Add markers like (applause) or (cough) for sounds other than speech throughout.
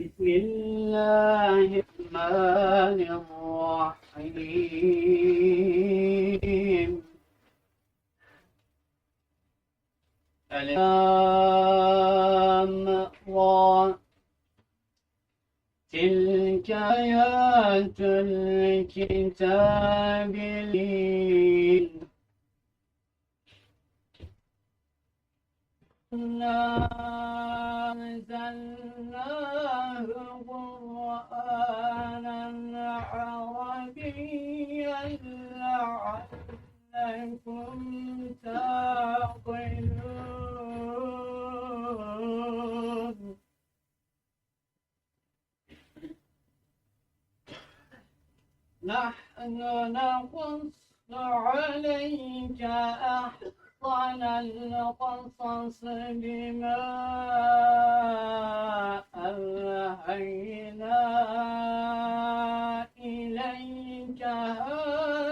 بسم الله الرحمن الرحيم الأم را تلك آيات الكتاب الذي إنا أنزلناه قرآنا عربيا لعلكم تعقلون. نحن نقص عليك أحسن القصص بما أوحينا إليك هذا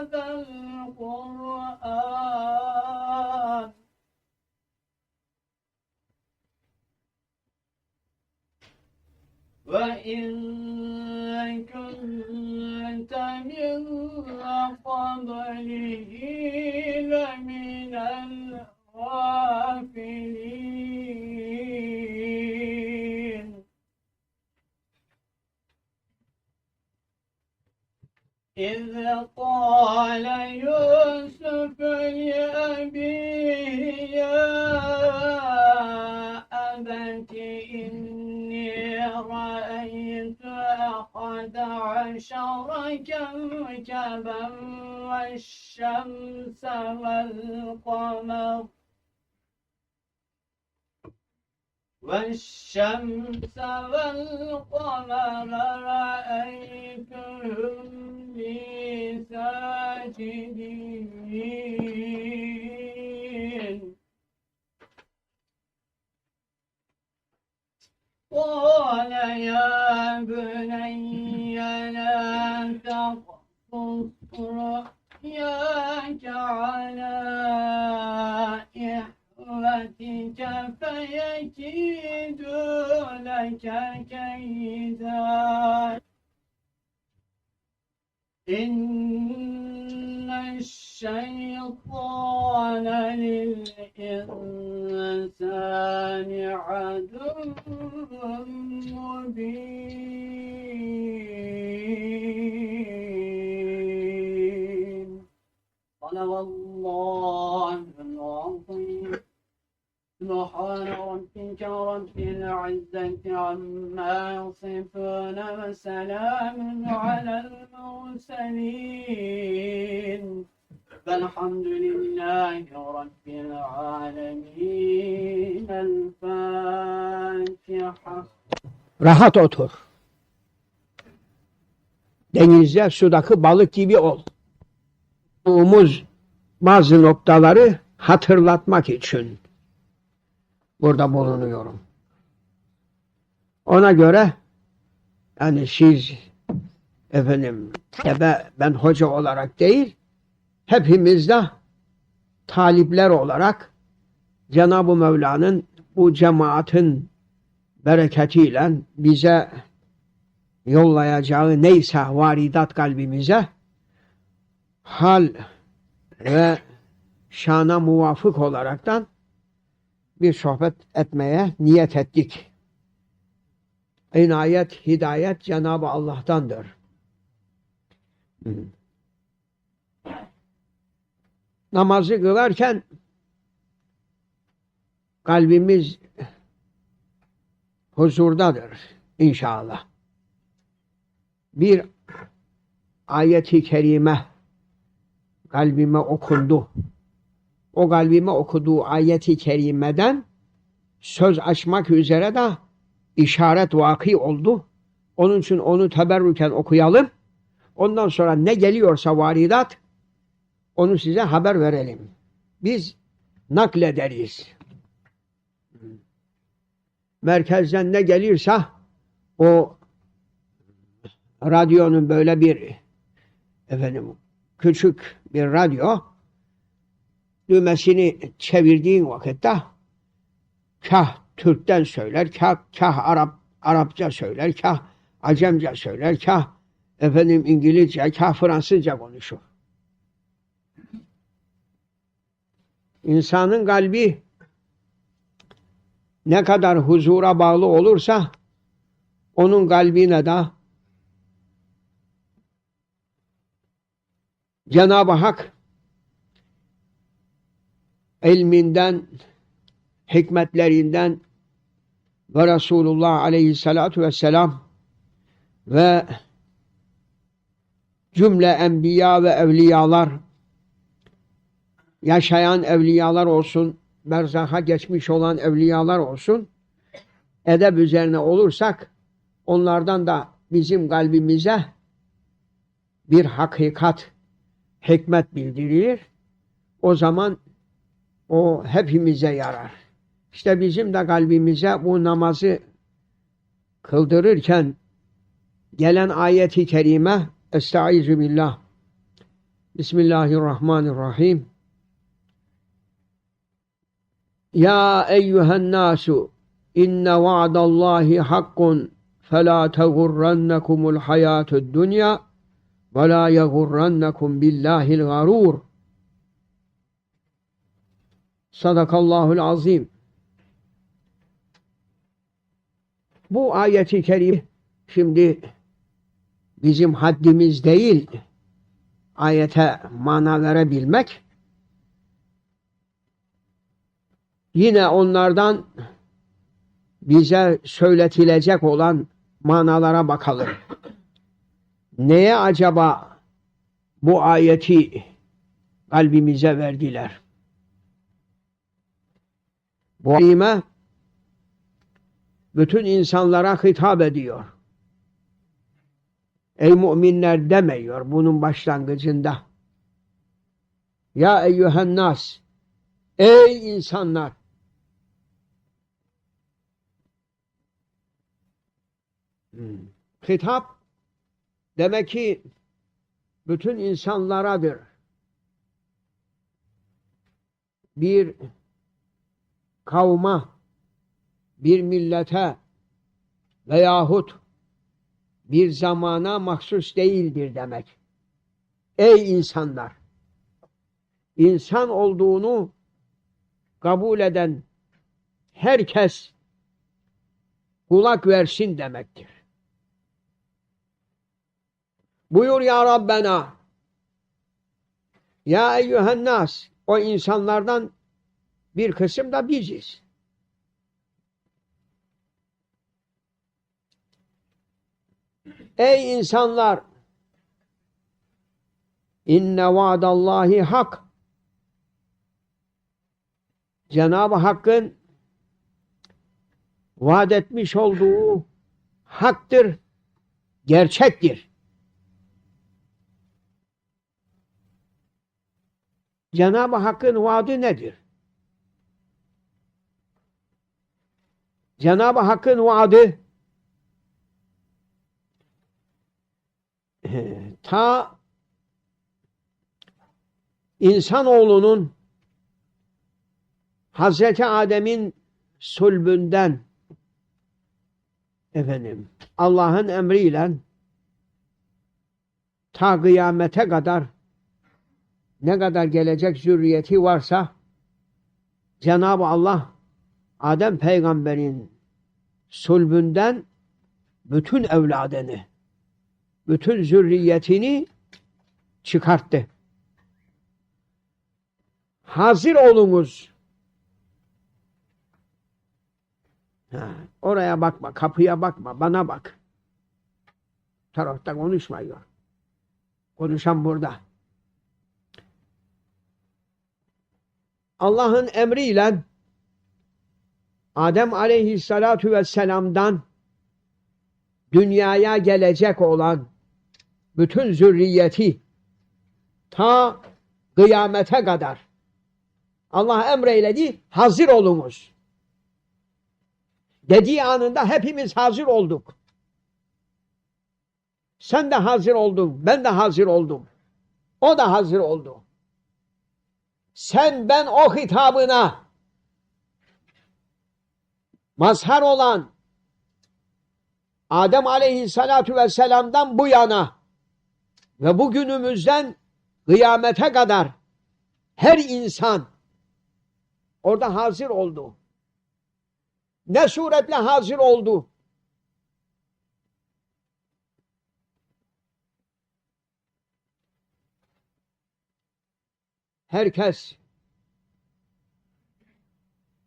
وإن كنت من قبله لمن الغافلين إذ قال يوسف لأبيه يا أبت إني رأيت أحد عشر كوكبا والشمس والقمر. والشمس والقمر رأيتهم لي ساجدين قال يا بني لا تقصص رؤياك على إخوتك فيكيدوا لك كيدا. إن الشيطان للإنسان عدو Rahat otur. Denizde sudaki balık gibi ol. Umuz bazı noktaları hatırlatmak için burada bulunuyorum. Ona göre yani siz efendim tebe ben hoca olarak değil hepimiz de talipler olarak Cenab-ı Mevla'nın bu cemaatin bereketiyle bize yollayacağı neyse varidat kalbimize hal ve şana muvafık olaraktan bir sohbet etmeye niyet ettik. İnayet, hidayet Cenab-ı Allah'tandır. Namazı kılarken kalbimiz huzurdadır inşallah. Bir ayeti kerime kalbime okundu. O kalbime okuduğu ayeti kerimeden söz açmak üzere de işaret vaki oldu. Onun için onu teberrüken okuyalım. Ondan sonra ne geliyorsa varidat onu size haber verelim. Biz naklederiz. Merkezden ne gelirse o radyonun böyle bir efendim küçük bir radyo düğmesini çevirdiğin vakitte kah Türk'ten söyler, kah, kah Arap Arapça söyler, kah Acemce söyler, kah efendim İngilizce, kah Fransızca konuşur. İnsanın kalbi ne kadar huzura bağlı olursa onun kalbine de Cenab-ı Hak ilminden, hikmetlerinden ve Resulullah aleyhissalatu vesselam ve cümle enbiya ve evliyalar yaşayan evliyalar olsun, berzaha geçmiş olan evliyalar olsun, edeb üzerine olursak, onlardan da bizim kalbimize bir hakikat, hikmet bildirilir. O zaman o hepimize yarar. İşte bizim de kalbimize bu namazı kıldırırken gelen ayeti kerime Estaizu billah Bismillahirrahmanirrahim ya eyyühen nasu inne va'dallahi hakkun fela tegurrennekumul hayatud dünya ve la yegurrennekum billahil garur. Sadakallahul azim. Bu ayeti kerim şimdi bizim haddimiz değil ayete mana verebilmek Yine onlardan bize söyletilecek olan manalara bakalım. Neye acaba bu ayeti kalbimize verdiler? Bu ayime bütün insanlara hitap ediyor. Ey müminler demiyor bunun başlangıcında. Ya eyyühen nas Ey insanlar Hitap demek ki bütün insanlaradır. Bir kavma, bir millete veyahut bir zamana mahsus değildir demek. Ey insanlar! İnsan olduğunu kabul eden herkes kulak versin demektir. Buyur ya Rabbena. Ya eyyühen nas. O insanlardan bir kısım da biziz. Ey insanlar! İnne vaadallahi hak. Cenab-ı Hakk'ın vaat etmiş olduğu haktır, gerçektir. Cenab-ı Hakk'ın vaadi nedir? Cenab-ı Hakk'ın vaadi (clears throat) ta insanoğlunun Hazreti Adem'in sulbünden efendim Allah'ın emriyle ta kıyamete kadar ne kadar gelecek zürriyeti varsa Cenab-ı Allah Adem peygamberin sulbünden bütün evladını, bütün zürriyetini çıkarttı. Hazır olunuz. Ha, oraya bakma, kapıya bakma, bana bak. Tarafta konuşmuyor. Konuşan burada. Allah'ın emriyle Adem aleyhissalatu vesselam'dan dünyaya gelecek olan bütün zürriyeti ta kıyamete kadar Allah emreyledi hazır olunuz. Dediği anında hepimiz hazır olduk. Sen de hazır oldun, ben de hazır oldum. O da hazır oldu sen ben o hitabına mazhar olan Adem aleyhissalatu vesselam'dan bu yana ve bugünümüzden kıyamete kadar her insan orada hazır oldu. Ne suretle hazır oldu? Herkes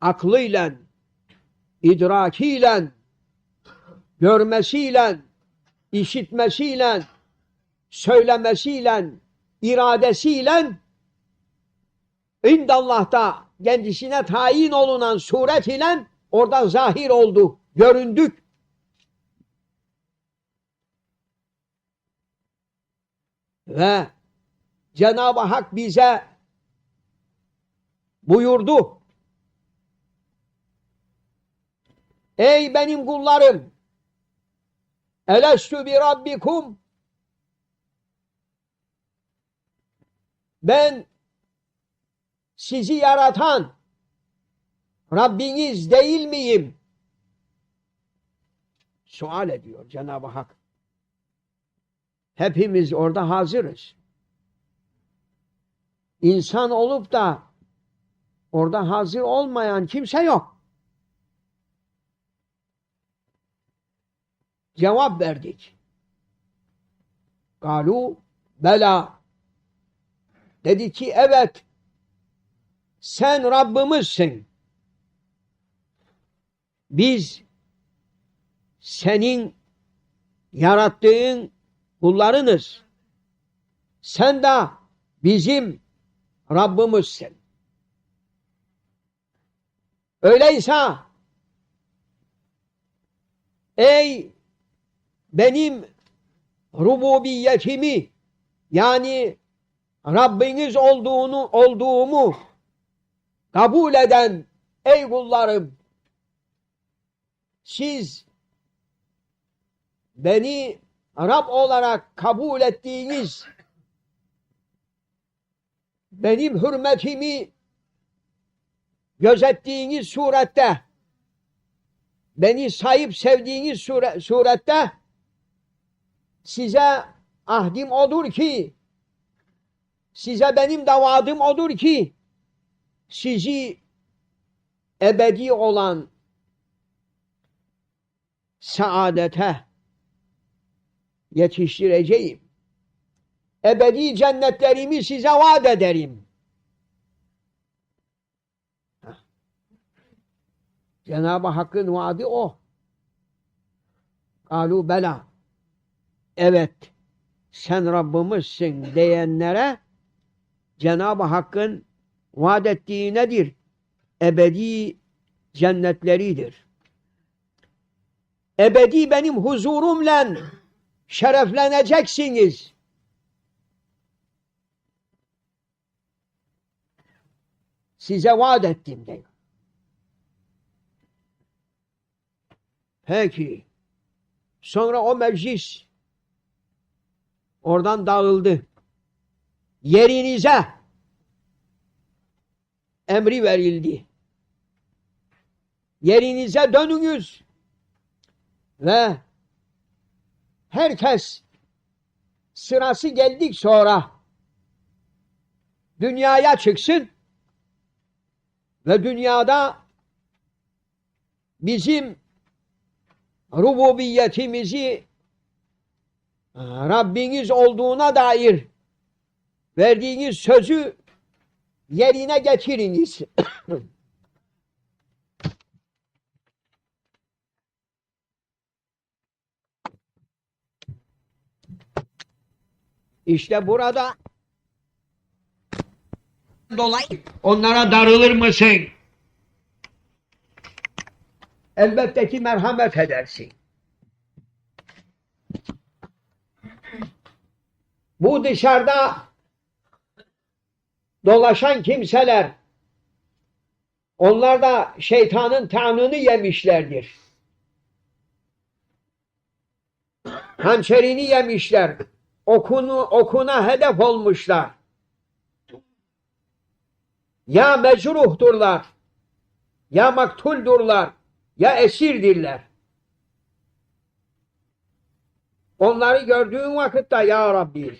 aklıyla, idrakiyle, görmesiyle, işitmesiyle, söylemesiyle, iradesiyle indallah'ta kendisine tayin olunan suret ile orada zahir oldu, göründük. Ve Cenab-ı Hak bize buyurdu. Ey benim kullarım! Elestü bi rabbikum Ben sizi yaratan Rabbiniz değil miyim? Sual ediyor Cenab-ı Hak. Hepimiz orada hazırız. İnsan olup da orada hazır olmayan kimse yok. Cevap verdik. Galu bela. Dedi ki evet sen Rabbimizsin. Biz senin yarattığın kullarınız. Sen de bizim Rabbimizsin. Öyleyse ey benim rububiyetimi yani Rabbiniz olduğunu olduğumu kabul eden ey kullarım siz beni Rab olarak kabul ettiğiniz benim hürmetimi gözettiğiniz surette beni sahip sevdiğiniz sure, surette size ahdim odur ki size benim davadım odur ki sizi ebedi olan saadete yetiştireceğim. Ebedi cennetlerimi size vaat ederim. Cenab-ı Hakk'ın vaadi o. Kalu bela. Evet sen Rabbimizsin diyenlere Cenab-ı Hakk'ın vaat ettiği nedir? Ebedi cennetleridir. Ebedi benim huzurumla şerefleneceksiniz. Size vaat ettim diyor. Peki. Sonra o meclis oradan dağıldı. Yerinize emri verildi. Yerinize dönünüz ve herkes sırası geldik sonra dünyaya çıksın ve dünyada bizim rububiyetimizi Rabbiniz olduğuna dair verdiğiniz sözü yerine getiriniz. (coughs) İşte burada dolayı onlara darılır mısın? Elbette ki merhamet edersin. Bu dışarıda dolaşan kimseler onlar da şeytanın tanını yemişlerdir. Hançerini yemişler. Okunu, okuna hedef olmuşlar. Ya mecruhdurlar, ya maktuldurlar, ya esirdirler. Onları gördüğün vakitte ya Rabbi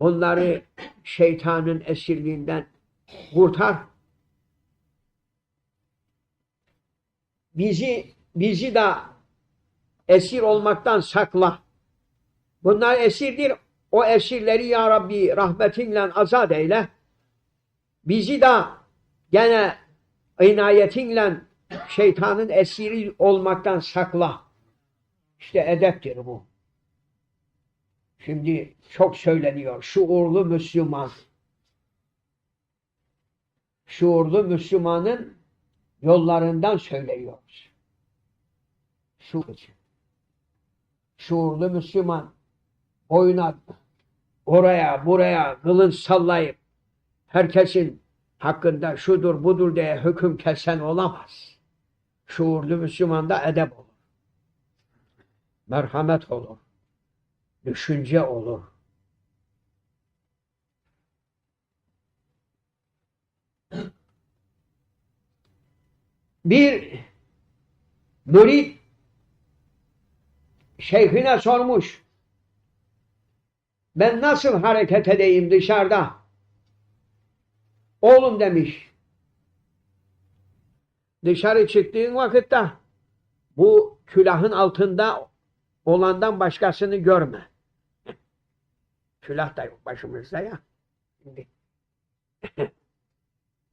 onları şeytanın esirliğinden kurtar. Bizi bizi de esir olmaktan sakla. Bunlar esirdir. O esirleri ya Rabbi rahmetinle azat eyle. Bizi de gene inayetinle şeytanın esiri olmaktan sakla. İşte edeptir bu. Şimdi çok söyleniyor. Şuurlu Müslüman. Şuurlu Müslümanın yollarından söylüyoruz. Şu Şuurlu Müslüman oyuna oraya buraya kılınç sallayıp herkesin hakkında şudur budur diye hüküm kesen olamaz. Şuurlu Müslümanda edep olur. Merhamet olur. Düşünce olur. Bir mürit şeyhine sormuş. Ben nasıl hareket edeyim dışarıda? Oğlum demiş. Dışarı çıktığın vakitte bu külahın altında olandan başkasını görme. Külah da yok başımızda ya. (laughs)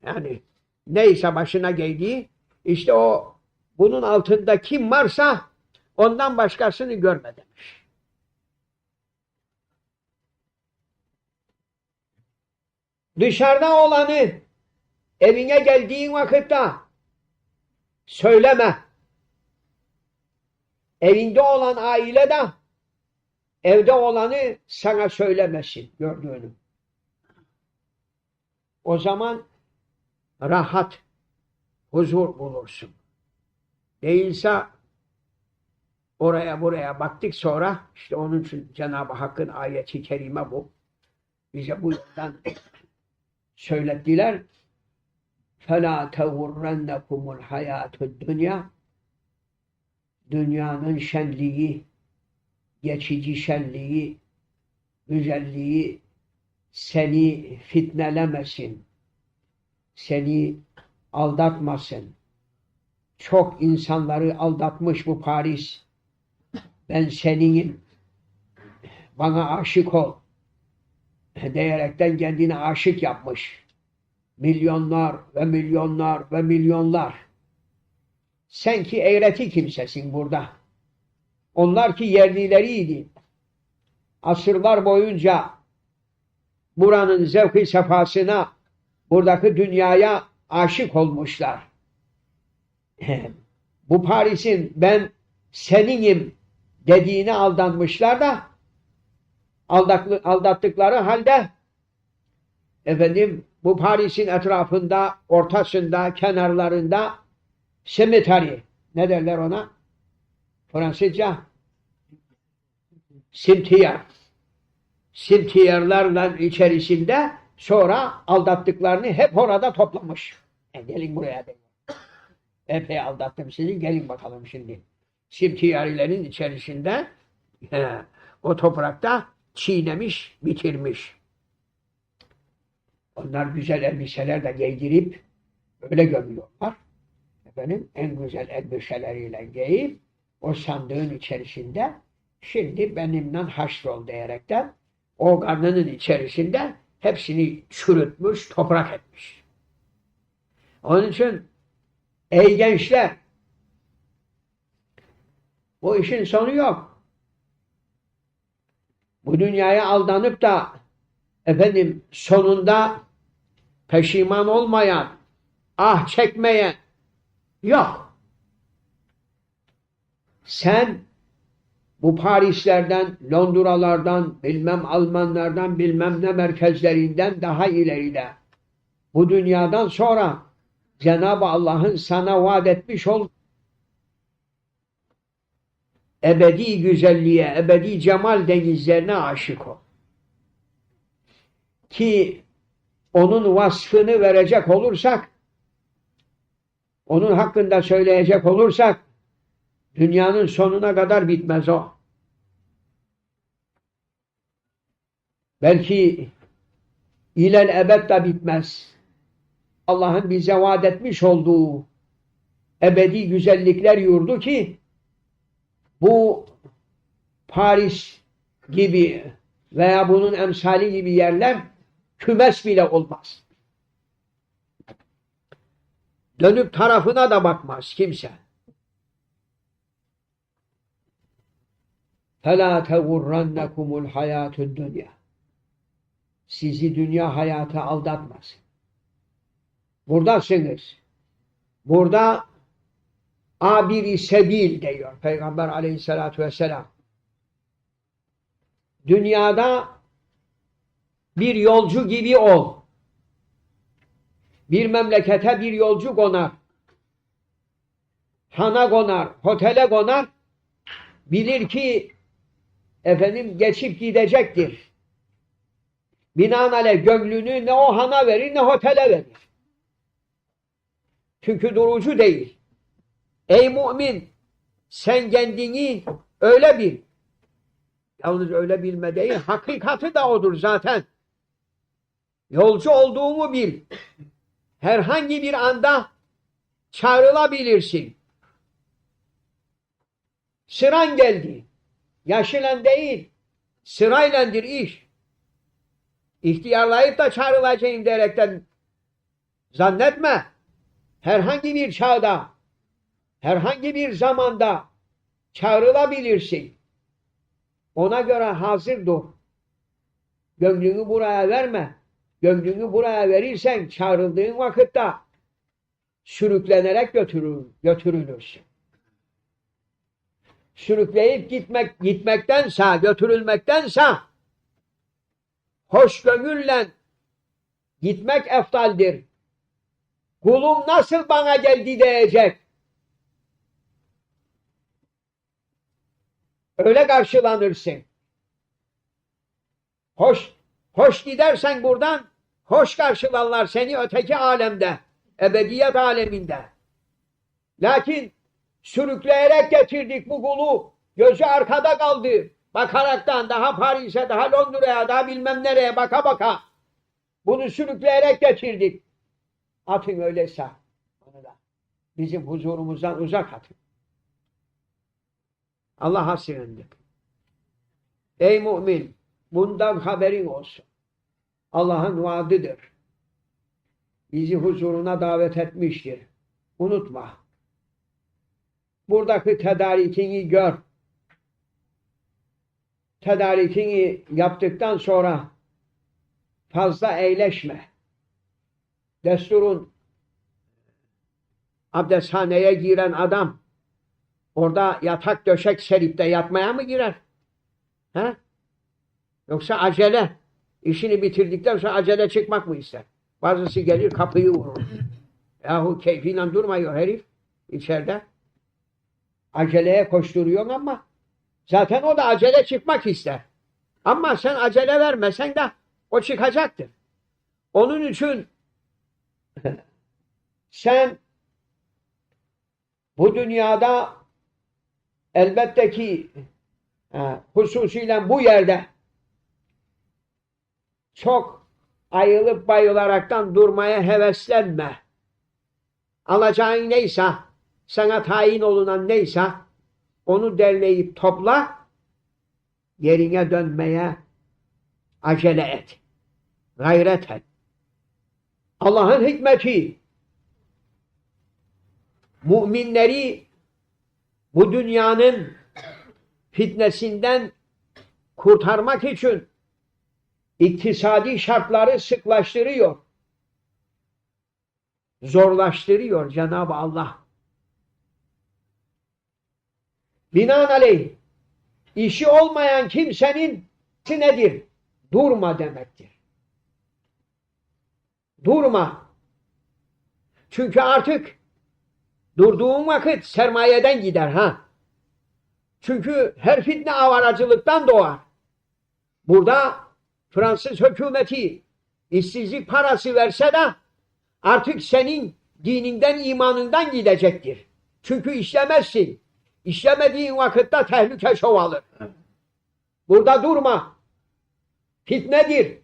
Yani neyse başına giydiği işte o bunun altında kim varsa ondan başkasını görme demiş. Dışarıda olanı evine geldiğin vakitte söyleme. Evinde olan aile de evde olanı sana söylemesin gördüğünü. O zaman rahat, huzur bulursun. Değilse oraya buraya baktık sonra işte onun için Cenab-ı Hakk'ın ayeti kerime bu. Bize bu yüzden söylettiler. فَلَا تَغُرَّنَّكُمُ الْحَيَاتُ الدُّنْيَا Dünyanın şenliği, geçici şenliği, güzelliği seni fitnelemesin. Seni aldatmasın. Çok insanları aldatmış bu Paris. Ben seninim. Bana aşık ol diyerekten kendine aşık yapmış. Milyonlar ve milyonlar ve milyonlar. Sen ki eğreti kimsesin burada. Onlar ki yerlileriydi. Asırlar boyunca buranın zevki sefasına, buradaki dünyaya aşık olmuşlar. (laughs) Bu Paris'in ben seninim dediğine aldanmışlar da aldattıkları halde efendim bu Paris'in etrafında, ortasında, kenarlarında semitari ne derler ona? Fransızca simtiyar. Simtiyarlarla içerisinde sonra aldattıklarını hep orada toplamış. E gelin buraya. Epey aldattım sizi gelin bakalım şimdi. Simtiyarilerin içerisinde o toprakta çiğnemiş, bitirmiş. Onlar güzel elbiseler de giydirip öyle gömüyorlar. Efendim en güzel elbiseleriyle giyip o sandığın içerisinde şimdi benimle haşrol diyerekten o karnının içerisinde hepsini çürütmüş, toprak etmiş. Onun için ey gençler bu işin sonu yok. Bu dünyaya aldanıp da efendim sonunda peşiman olmayan, ah çekmeyen yok. Sen bu Parislerden, Londralardan, bilmem Almanlardan, bilmem ne merkezlerinden daha ileride. Bu dünyadan sonra Cenab-ı Allah'ın sana vaat etmiş ol ebedi güzelliğe, ebedi cemal denizlerine aşık ol ki onun vasfını verecek olursak, onun hakkında söyleyecek olursak, dünyanın sonuna kadar bitmez o. Belki ilel ebed de bitmez. Allah'ın bize vaat etmiş olduğu ebedi güzellikler yurdu ki bu Paris gibi veya bunun emsali gibi yerler kümes bile olmaz. Dönüp tarafına da bakmaz kimse. فَلَا تَغُرَّنَّكُمُ الْحَيَاتُ الدُّنْيَا Sizi dünya hayatı aldatmasın. Buradasınız. Burada abiri sebil diyor Peygamber aleyhissalatü vesselam. Dünyada bir yolcu gibi ol. Bir memlekete bir yolcu konar. Hana konar, otele konar. Bilir ki efendim geçip gidecektir. Binaenaleyh gönlünü ne o hana verir ne otele verir. Çünkü durucu değil. Ey mümin sen kendini öyle bil. Yalnız öyle bilme değil, hakikati da odur zaten. Yolcu olduğumu bil. Herhangi bir anda çağrılabilirsin. Sıran geldi. Yaşılan değil, sıraylendir iş. İhtiyarlayıp da çağrılacağım diyerekten zannetme. Herhangi bir çağda, herhangi bir zamanda çağrılabilirsin. Ona göre hazır dur. Gönlünü buraya verme. Gönlünü buraya verirsen çağrıldığın vakitte sürüklenerek götürür, götürülürsün. Sürükleyip gitmek gitmektense, götürülmektense hoş gönülle gitmek eftaldir. Kulum nasıl bana geldi diyecek. Öyle karşılanırsın. Hoş, hoş gidersen buradan, hoş karşılarlar seni öteki alemde, ebediyet aleminde. Lakin sürükleyerek getirdik bu kulu, gözü arkada kaldı. Bakaraktan daha Paris'e, daha Londra'ya, daha bilmem nereye baka baka. Bunu sürükleyerek getirdik. Atın öyleyse. Onu da. Bizim huzurumuzdan uzak atın. Allah'a sığındık. Ey mümin, bundan haberin olsun. Allah'ın vaadidir. Bizi huzuruna davet etmiştir. Unutma. Buradaki tedarikini gör. Tedarikini yaptıktan sonra fazla eğleşme. Desturun abdesthaneye giren adam orada yatak döşek serip de yatmaya mı girer? He? Yoksa acele işini bitirdikten sonra acele çıkmak mı ister? Bazısı gelir kapıyı vurur. Yahu keyfiyle durmuyor herif içeride. Aceleye koşturuyor ama zaten o da acele çıkmak ister. Ama sen acele vermesen de o çıkacaktır. Onun için (laughs) sen bu dünyada elbette ki ha, hususiyle bu yerde çok ayılıp bayılaraktan durmaya heveslenme. Alacağın neyse, sana tayin olunan neyse onu derleyip topla, yerine dönmeye acele et. Gayret et. Allah'ın hikmeti müminleri bu dünyanın fitnesinden kurtarmak için iktisadi şartları sıklaştırıyor. Zorlaştırıyor Cenab-ı Allah. Binaenaleyh işi olmayan kimsenin nedir? Durma demektir. Durma. Çünkü artık durduğun vakit sermayeden gider ha. Çünkü her fitne avaracılıktan doğar. Burada Fransız hükümeti işsizlik parası verse de artık senin dininden, imanından gidecektir. Çünkü işlemezsin. İşlemediğin vakitte tehlike çoğalır. Burada durma. Fitnedir.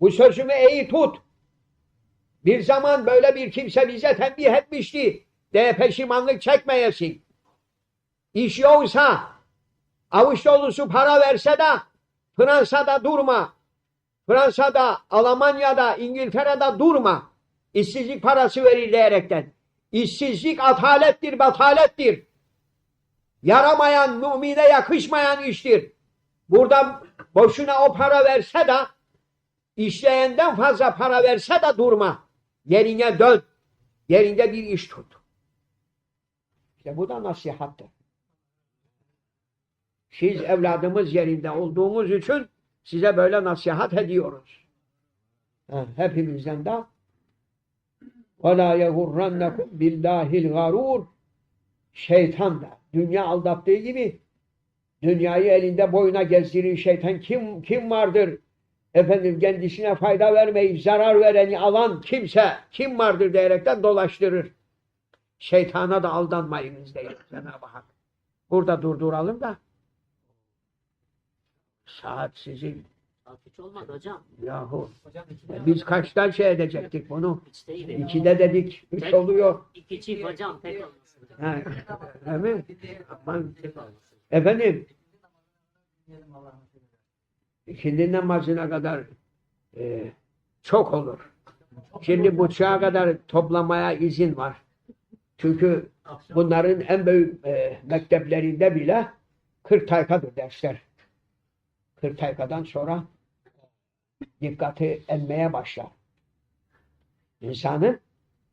Bu sözümü iyi tut. Bir zaman böyle bir kimse bize tembih etmişti. De peşimanlık çekmeyesin. İş yoksa avuç dolusu para verse de Fransa'da durma. Fransa'da, Almanya'da, İngiltere'de durma. İşsizlik parası verir diyerekten. İşsizlik atalettir, batalettir. Yaramayan, mümine yakışmayan iştir. Burada boşuna o para verse de işleyenden fazla para verse de durma. Yerine dön. Yerinde bir iş tut. İşte bu da nasihattır. Siz evladımız yerinde olduğumuz için size böyle nasihat ediyoruz. Ha, hepimizden de وَلَا يَغُرَّنَّكُمْ بِاللّٰهِ الْغَرُورِ Şeytan da dünya aldattığı gibi dünyayı elinde boyuna gezdirir şeytan kim kim vardır? Efendim kendisine fayda vermeyip zarar vereni alan kimse kim vardır diyerekten dolaştırır. Şeytana da aldanmayınız diyor Cenab-ı Hak. Burada durduralım da saat sizin Saat hiç olmadı hocam. yahu Hocam iki biz kaçtan şey edecektik bunu? Değil. İkide dedik, üç oluyor. İki çift hocam tek olmasın. Ha, mi? Aman, Tek efendim ikindi namazına kadar e, çok olur. Şimdi buçuğa kadar toplamaya izin var. Çünkü bunların en büyük e, mekteplerinde bile 40 taykadır dersler. 40 taykadan sonra dikkati enmeye başlar. İnsanın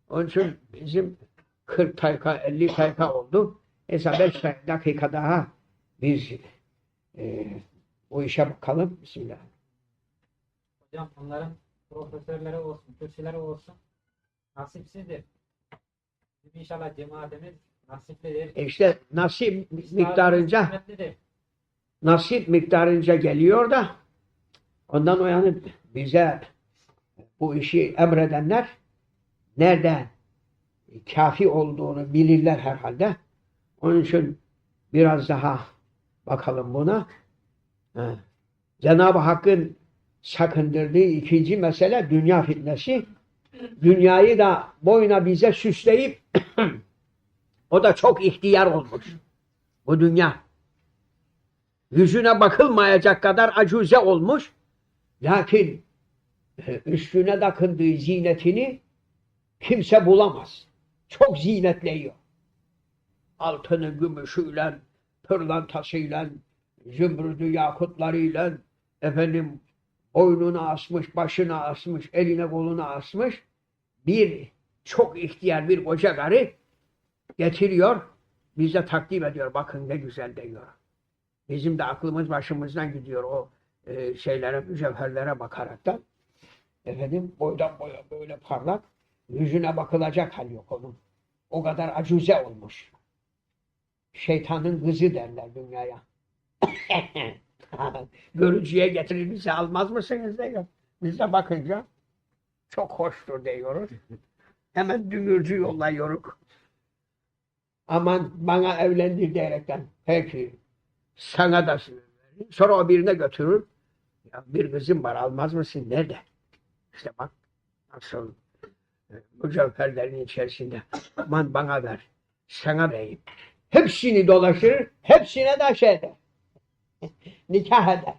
onun için bizim 40 tayka 50 tayka oldu. Mesela 5 dakika daha biz e, o işe bakalım. Bismillah. Hocam onların profesörleri olsun, kürsüleri olsun nasipsizdir. Bizim inşallah cemaatimiz nasiplidir. E işte nasip miktarınca. Nasip miktarınca geliyor da ondan uyanıp bize bu işi emredenler nerede kafi olduğunu bilirler herhalde. Onun için biraz daha bakalım buna. Ha. Cenab-ı Hakk'ın sakındırdığı ikinci mesele dünya fitnesi. Dünyayı da boyuna bize süsleyip (clears throat) o da çok ihtiyar olmuş. Bu dünya yüzüne bakılmayacak kadar acuze olmuş. Lakin e, üstüne takındığı zinetini kimse bulamaz. Çok zinetleyiyor. Altını, gümüşüyle, pırlantasıyla, zümrüdü yakutlarıyla, efendim boynuna asmış, başına asmış, eline koluna asmış bir çok ihtiyar bir koca karı getiriyor, bize takdim ediyor. Bakın ne güzel diyor. Bizim de aklımız başımızdan gidiyor o e, şeylere, mücevherlere bakaraktan. Efendim boydan boya böyle parlak. Yüzüne bakılacak hal yok onun. O kadar acuze olmuş. Şeytanın kızı derler dünyaya. (coughs) Görücüye getirir bizi almaz mısınız diyor. Biz de bakınca çok hoştur diyoruz. Hemen dümürcü yolluyoruz. Aman bana evlendir diyerekten. Peki sana da verir. Sonra o birine götürür. Ya bir kızım var almaz mısın? Nerede? İşte bak nasıl e, mücevherlerin içerisinde. Aman bana ver. Sana vereyim. Hepsini dolaştırır. Hepsine de şey eder. (laughs) Nikah eder.